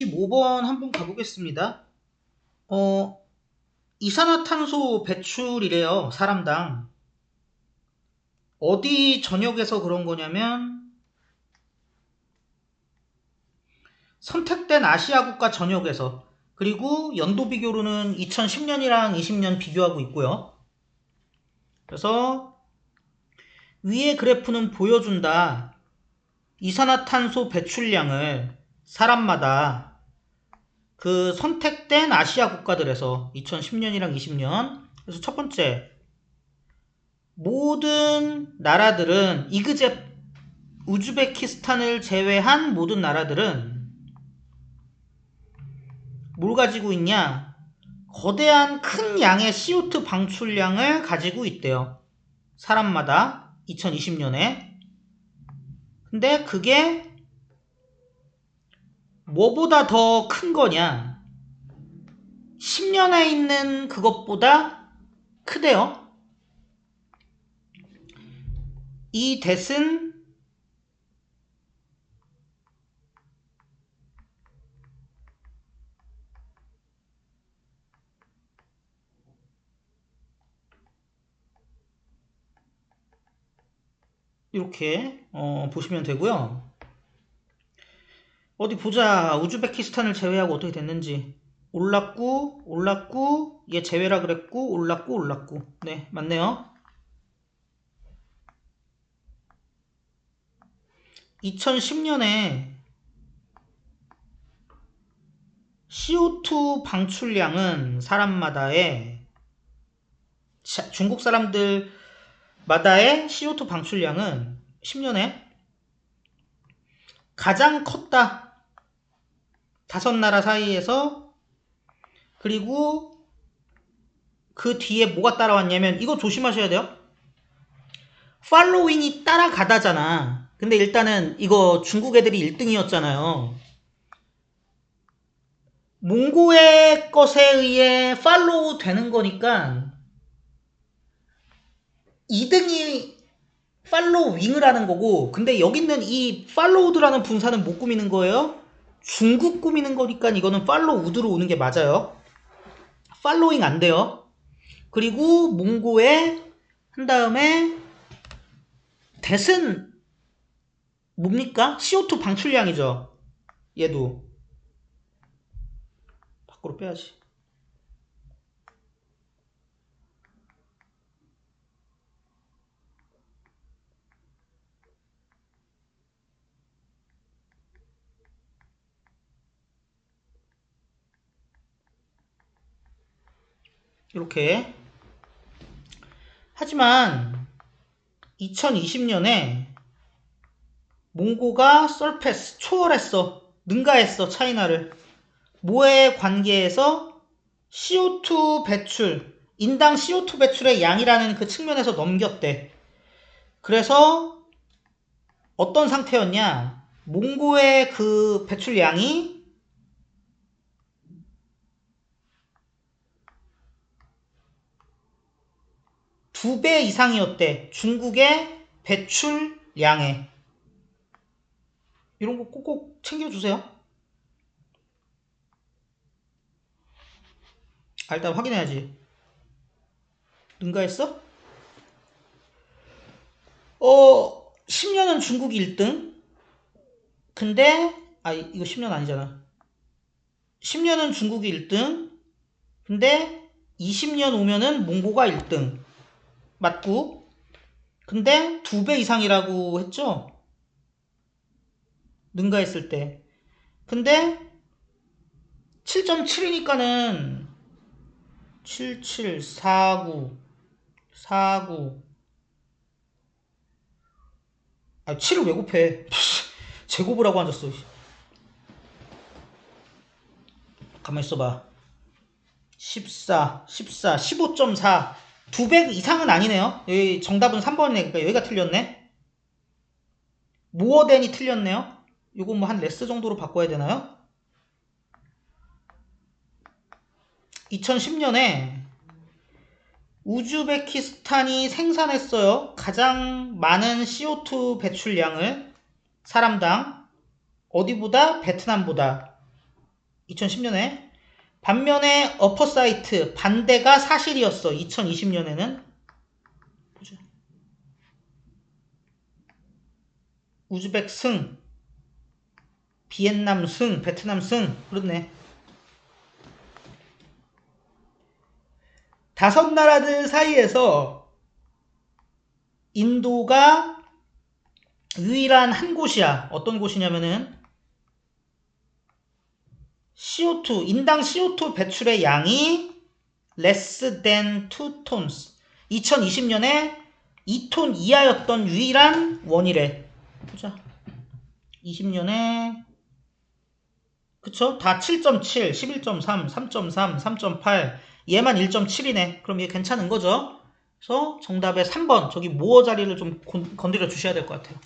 15번 한번 가보겠습니다. 어, 이산화탄소 배출이래요, 사람당. 어디 전역에서 그런 거냐면, 선택된 아시아 국가 전역에서, 그리고 연도 비교로는 2010년이랑 20년 비교하고 있고요. 그래서, 위의 그래프는 보여준다. 이산화탄소 배출량을 사람마다 그 선택된 아시아 국가들에서 2010년이랑 20년 그래서 첫 번째 모든 나라들은 이그제 우즈베키스탄을 제외한 모든 나라들은 뭘 가지고 있냐? 거대한 큰 양의 CO2 방출량을 가지고 있대요. 사람마다 2020년에. 근데 그게 뭐보다 더 큰 거냐? 10년에 있는 그것보다 크대요. 이 뎃은 이렇게 어, 보시면 되고요. 어디 보자. 우즈베키스탄을 제외하고 어떻게 됐는지. 올랐고, 올랐고, 얘 제외라 그랬고, 올랐고, 올랐고. 네, 맞네요. 2010년에 CO2 방출량은 사람마다의 자, 중국 사람들마다의 CO2 방출량은 10년에 가장 컸다. 다섯 나라 사이에서 그리고 그 뒤에 뭐가 따라왔냐면 이거 조심하셔야 돼요. 팔로잉이 따라가다잖아. 근데 일단은 이거 중국 애들이 1등이었잖아요. 몽고의 것에 의해 팔로우 되는 거니까 2등이 팔로윙을 하는 거고 근데 여기 있는 이 팔로우드라는 분사는 못 꾸미는 거예요. 중국 꾸미는 거니까 이거는 팔로우드로 오는 게 맞아요. 팔로잉 안 돼요. 그리고 몽고에 한 다음에 뎃은 뭡니까? CO2 방출량이죠. 얘도 밖으로 빼야지. 이렇게. 하지만 2020년에 몽고가 설패스 초월했어. 능가했어 차이나를. 뭐에 관계해서 CO2 배출 인당 CO2 배출의 양이라는 그 측면에서 넘겼대. 그래서 어떤 상태였냐? 몽고의 그 배출량이 두 배 이상이었대. 중국의 배출량에. 이런 거 꼭꼭 챙겨주세요. 아, 일단 확인해야지. 능가했어? 어, 10년은 중국이 1등. 근데, 아, 이거 10년 아니잖아. 10년은 중국이 1등. 근데 20년 오면은 몽고가 1등. 맞고 근데 두 배 이상이라고 했죠? 능가했을 때. 근데 7.7이니까는 77, 49, 49. 아, 7을 왜 곱해? 제곱을 하고 앉았어. 가만 있어봐. 14, 14, 15.4. 두 배 이상은 아니네요. 여기 정답은 3번이네. 그러니까 여기가 틀렸네. 모어덴이 틀렸네요. 이거 뭐한 레스 정도로 바꿔야 되나요? 2010년에 우즈베키스탄이 생산했어요. 가장 많은 CO2 배출량을 사람당 어디보다 베트남보다 2010년에. 반면에 어퍼사이트 반대가 사실이었어. 2020년에는. 보자. 우즈벡 승, 비엔남 승, 베트남 승. 그렇네. 다섯 나라들 사이에서 인도가 유일한 한 곳이야. 어떤 곳이냐면은 CO2, 인당 CO2 배출의 양이 less than 2 tons. 2020년에 2톤 이하였던 유일한 원이래. 보자. 20년에 그쵸? 다 7.7, 11.3, 3.3, 3.8 얘만 1.7이네. 그럼 얘 괜찮은 거죠? 그래서 정답의 3번 저기 모어 자리를 좀 건- 건드려 주셔야 될 것 같아요.